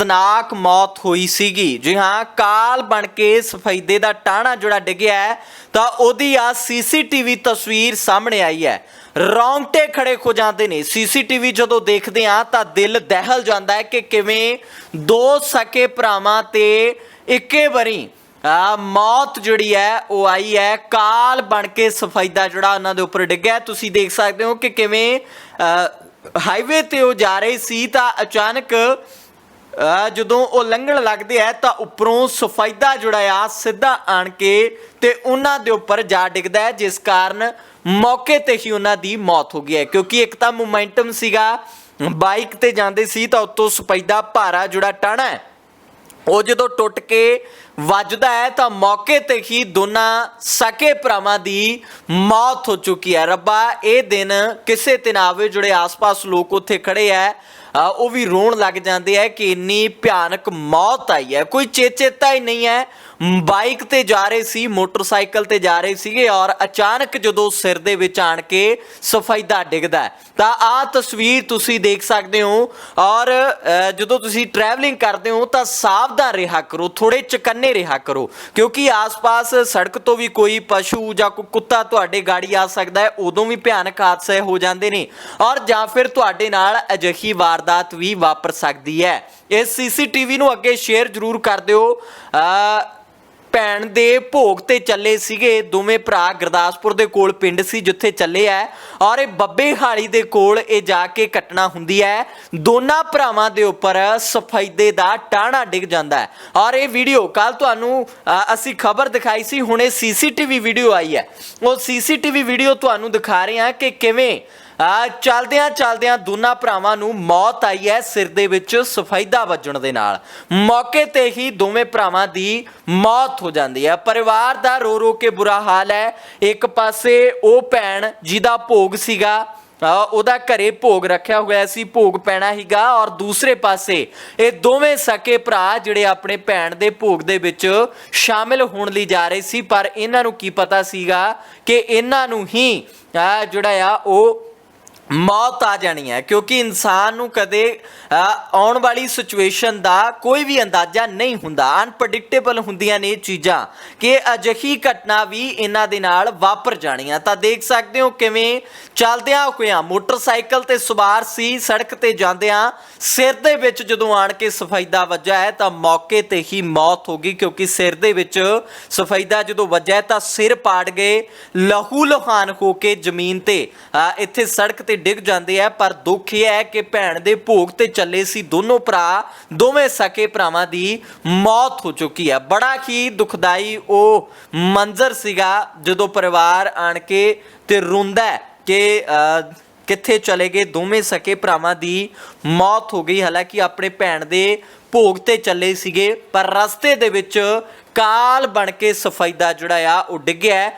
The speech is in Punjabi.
ਦਰਦਨਾਕ ਮੌਤ ਹੋਈ ਸੀਗੀ। ਜੀ ਹਾਂ ਕਾਲ ਬਣ ਕੇ ਸਫੈਦੇ ਦਾ ਟਾਣਾ ਜਿਹੜਾ ਡਿੱਗਿਆ ਹੈ, ਤਾਂ ਉਹਦੀ ਆ ਸੀਸੀਟੀਵੀ ਤਸਵੀਰ ਸਾਹਮਣੇ ਆਈ ਹੈ। ਰੌਂਗਟੇ ਖੜੇ ਹੋ ਜਾਂਦੇ ਨੇ। ਸੀਸੀਟੀਵੀ ਜਦੋਂ ਦੇਖਦੇ ਆ ਤਾਂ ਦਿਲ ਦਹਿਲ ਜਾਂਦਾ ਹੈ ਕਿ ਕਿਵੇਂ ਦੋ ਸਕੇ ਭਰਾਵਾਂ ਤੇ ਇੱਕੇ ਵਾਰੀ ਆ ਮੌਤ ਜਿਹੜੀ ਹੈ ਉਹ ਆਈ ਹੈ। ਕਾਲ ਬਣ ਕੇ ਸਫੈਦਾ ਜਿਹੜਾ ਉਹਨਾਂ ਦੇ ਉੱਪਰ ਡਿੱਗਿਆ ਤੁਸੀਂ ਦੇਖ ਸਕਦੇ ਹੋ ਕਿ ਕਿਵੇਂ ਹਾਈਵੇ ਤੇ ਉਹ ਜਾ ਰਹੇ ਸੀ ਤਾਂ ਅਚਾਨਕ ਜਦੋਂ ਉਹ ਲੰਘਣ ਲੱਗਦੇ ਆ ਤਾਂ ਉੱਪਰੋਂ ਸਫੈਦਾ ਜਿਹੜਾ ਆ ਸਿੱਧਾ ਆਣ ਕੇ ਤੇ ਉਹਨਾਂ ਦੇ ਉੱਪਰ ਜਾ ਡਿੱਗਦਾ ਹੈ, ਜਿਸ ਕਾਰਨ ਮੌਕੇ ਤੇ ਹੀ ਉਹਨਾਂ ਦੀ ਮੌਤ ਹੋ ਗਈ ਹੈ। ਕਿਉਂਕਿ ਇੱਕ ਤਾਂ ਮੋਮੈਂਟਮ ਸੀਗਾ, ਬਾਈਕ ਤੇ ਜਾਂਦੇ ਸੀ ਤਾਂ ਉੱਤੋਂ ਸਫੈਦਾ ਭਾਰਾ ਜਿਹੜਾ ਟਾਣਾ ਹੈ, ਉਹ ਜਦੋਂ ਟੁੱਟ ਕੇ ਵੱਜਦਾ ਹੈ ਤਾਂ ਮੌਕੇ ਤੇ ਹੀ ਦੋਨਾਂ ਸਕੇ ਭਰਾਵਾਂ ਦੀ ਮੌਤ ਹੋ ਚੁੱਕੀ ਹੈ। ਰੱਬਾ, ਇਹ ਦਿਨ ਕਿਸੇ ਤੇ ਆਵੇ, ਜਿਹੜੇ ਆਸ-ਪਾਸ ਲੋਕ ਉੱਥੇ ਖੜੇ ਆ ਉਹ ਵੀ ਰੋਣ ਲੱਗ ਜਾਂਦੇ ਆ ਕਿ ਇੰਨੀ ਭਿਆਨਕ ਮੌਤ ਆਈ ਹੈ। ਕੋਈ ਚੇਚੇਤਾ ਹੀ ਨਹੀਂ ਹੈ। ਬਾਈਕ ਤੇ ਜਾ ਰਹੇ ਸੀ, ਮੋਟਰਸਾਈਕਲ ਤੇ ਜਾ ਰਹੇ ਸੀਗੇ ਔਰ ਅਚਾਨਕ ਜਦੋਂ ਸਿਰ ਦੇ ਵਿੱਚ ਆਣ ਕੇ ਸਫੈਦਾ ਡਿੱਗਦਾ ਤਾਂ ਆਹ ਤਸਵੀਰ ਤੁਸੀਂ ਦੇਖ ਸਕਦੇ ਹੋ ਔਰ ਜਦੋਂ ਤੁਸੀਂ ਟਰੈਵਲਿੰਗ ਕਰਦੇ ਹੋ ਤਾਂ ਸਾਵਧਾਨ ਰਿਹਾ ਕਰੋ। ਥੋੜੇ ਚਕੰਨੇ ਰਿਹਾ ਕਰੋ। ਕਿਉਂਕਿ ਆਸ-ਪਾਸ ਸੜਕ ਤੋਂ ਵੀ ਕੋਈ ਪਸ਼ੂ ਜਾਂ ਕੋਈ ਕੁੱਤਾ ਤੁਹਾਡੇ ਗਾੜੀ ਆ ਸਕਦਾ ਹੈ, ਉਦੋਂ ਵੀ ਭਿਆਨਕ ਹਾਦਸੇ ਹੋ ਜਾਂਦੇ ਨੇ। ਔਰ ਜਾਂ ਫਿਰ ਤੁਹਾਡੇ ਨਾਲ ਅਜਿਹੀ ਵਾਰਦਾਤ ਵੀ ਵਾਪਰ ਸਕਦੀ ਹੈ। ਇਸ ਸੀਸੀਟੀਵੀ ਨੂੰ ਅੱਗੇ ਸ਼ੇਅਰ ਜ਼ਰੂਰ ਕਰ ਦਿਓ। ਅ ਭੈਣ ਦੇ ਭੋਗ ਤੇ ਚੱਲੇ ਸੀਗੇ। ਦੋਵੇਂ ਭਰਾ ਗੁਰਦਾਸਪੁਰ ਦੇ ਕੋਲ ਪਿੰਡ ਸੀ, ਜਿੱਥੇ ਚੱਲੇ ਐ। ਔਰ ਇਹ ਬੱਬੇ ਹਾਲੀ ਦੇ ਕੋਲ ਇਹ ਜਾ ਕੇ ਘਟਨਾ ਹੁੰਦੀ ਹੈ ਦੋਨਾਂ ਭਰਾਵਾਂ ਦੇ ਉੱਪਰ ਸਫੈਦੇ ਦਾ ਟਾਣਾ ਡਿੱਗ ਜਾਂਦਾ ਹੈ ਔਰ ਇਹ ਵੀਡੀਓ ਕੱਲ ਤੁਹਾਨੂੰ ਅਸੀਂ ਖਬਰ ਦਿਖਾਈ ਸੀ। ਹੁਣੇ ਸੀਸੀਟੀਵੀ ਵੀਡੀਓ ਆਈ ਹੈ ਉਹ ਸੀਸੀਟੀਵੀ ਵੀਡੀਓ ਤੁਹਾਨੂੰ ਦਿਖਾ ਰਹੇ ਹਾਂ ਕਿ ਕਿਵੇਂ ਆ ਚਲਦਿਆਂ ਚਲਦਿਆਂ ਦੋਨਾਂ ਭਰਾਵਾਂ ਨੂੰ ਮੌਤ ਆਈ ਹੈ ਸਿਰ ਦੇ ਵਿੱਚ ਸਫੈਦਾ ਵੱਜਣ ਦੇ ਨਾਲ। ਮੌਕੇ ਤੇ ਹੀ ਦੋਵੇਂ ਭਰਾਵਾਂ ਦੀ ਮੌਤ ਹੋ ਜਾਂਦੀ ਹੈ। ਪਰਿਵਾਰ ਦਾ ਰੋ ਰੋ ਕੇ ਬੁਰਾ ਹਾਲ ਹੈ। ਇੱਕ ਪਾਸੇ ਉਹ ਭੈਣ ਜਿਹਦਾ ਭੋਗ ਸੀਗਾ ਉਹਦਾ ਘਰੇ ਭੋਗ ਰੱਖਿਆ ਹੋਇਆ ਸੀ, ਭੋਗ ਪੈਣਾ ਹੀਗਾ ਔਰ ਦੂਸਰੇ ਪਾਸੇ ਇਹ ਦੋਵੇਂ ਸਕੇ ਭਰਾ ਜਿਹੜੇ ਆਪਣੇ ਭੈਣ ਦੇ ਭੋਗ ਦੇ ਵਿੱਚ ਸ਼ਾਮਿਲ ਹੋਣ ਲਈ ਜਾ ਰਹੇ ਸੀ। ਪਰ ਇਹਨਾਂ ਨੂੰ ਕੀ ਪਤਾ ਸੀਗਾ ਕਿ ਇਹਨਾਂ ਨੂੰ ਹੀ ਜਿਹੜਾ ਆ, ਉਹ ਮੌਤ ਆ ਜਾਣੀ ਹੈ, ਕਿਉਂਕਿ ਇਨਸਾਨ ਨੂੰ ਕਦੇ ਆਉਣ ਵਾਲੀ ਸਿਚੁਏਸ਼ਨ ਦਾ ਕੋਈ ਵੀ ਅੰਦਾਜ਼ਾ ਨਹੀਂ ਹੁੰਦਾ। ਅਨਪ੍ਰੈਡਿਕਟੇਬਲ ਹੁੰਦੀਆਂ ਨੇ ਇਹ ਚੀਜ਼ਾਂ ਕਿ ਅਜਿਹੀ ਘਟਨਾ ਵੀ ਇਹਨਾਂ ਦੇ ਨਾਲ ਵਾਪਰ ਜਾਣੀਆਂ ਤਾਂ ਦੇਖ ਸਕਦੇ ਹੋ ਕਿਵੇਂ ਚੱਲਦਿਆਂ ਹੋਇਆਂ ਮੋਟਰਸਾਈਕਲ ਤੇ ਸਵਾਰ ਸੀ, ਸੜਕ ਤੇ ਜਾਂਦਿਆਂ ਸਿਰ ਦੇ ਵਿੱਚ ਜਦੋਂ ਆਣ ਕੇ ਸਫੈਦਾ ਵੱਜਾ ਹੈ, ਤਾਂ ਮੌਕੇ ਤੇ ਹੀ ਮੌਤ ਹੋ ਗਈ, ਕਿਉਂਕਿ ਸਿਰ ਦੇ ਵਿੱਚ ਸਫੈਦਾ ਜਦੋਂ ਵੱਜਾ ਤਾਂ ਸਿਰ ਪਾੜ ਗਏ ਲਹੂ ਲੁਹਾਨ ਹੋ ਕੇ ਜ਼ਮੀਨ ਤੇ। ਇੱਥੇ ਸੜਕ ਤੇ ਡਿੱਗ ਜਾਂਦੇ ਆ, ਪਰ ਦੁੱਖ ਇਹ ਹੈ ਕਿ ਭੈਣ ਦੇ ਭੋਗ ਤੇ ਚੱਲੇ ਸੀ ਦੋਨੋਂ ਭਰਾ, ਦੋਵੇਂ ਸਕੇ ਭਰਾਵਾਂ ਦੀ ਮੌਤ ਹੋ ਚੁੱਕੀ ਹੈ ਬੜਾ ਹੀ ਦੁਖਦਾਈ ਉਹ ਮੰਜ਼ਰ ਸੀਗਾ ਜਦੋਂ ਪਰਿਵਾਰ ਆਣ ਕੇ ਤੇ ਰੋਂਦਾ ਕਿ ਕਿੱਥੇ ਚਲੇ ਗਏ, ਦੋਵੇਂ ਸਕੇ ਭਰਾਵਾਂ ਦੀ ਮੌਤ ਹੋ ਗਈ। ਹਾਲਾਂਕਿ ਆਪਣੇ ਭੈਣ ਦੇ ਭੋਗ ਤੇ ਚੱਲੇ ਸੀਗੇ, ਪਰ ਰਸਤੇ ਦੇ ਵਿੱਚ ਕਾਲ ਬਣ ਕੇ ਸਫੈਦਾ ਜਿਹੜਾ ਆ, ਉਹ ਡਿੱਗਿਆ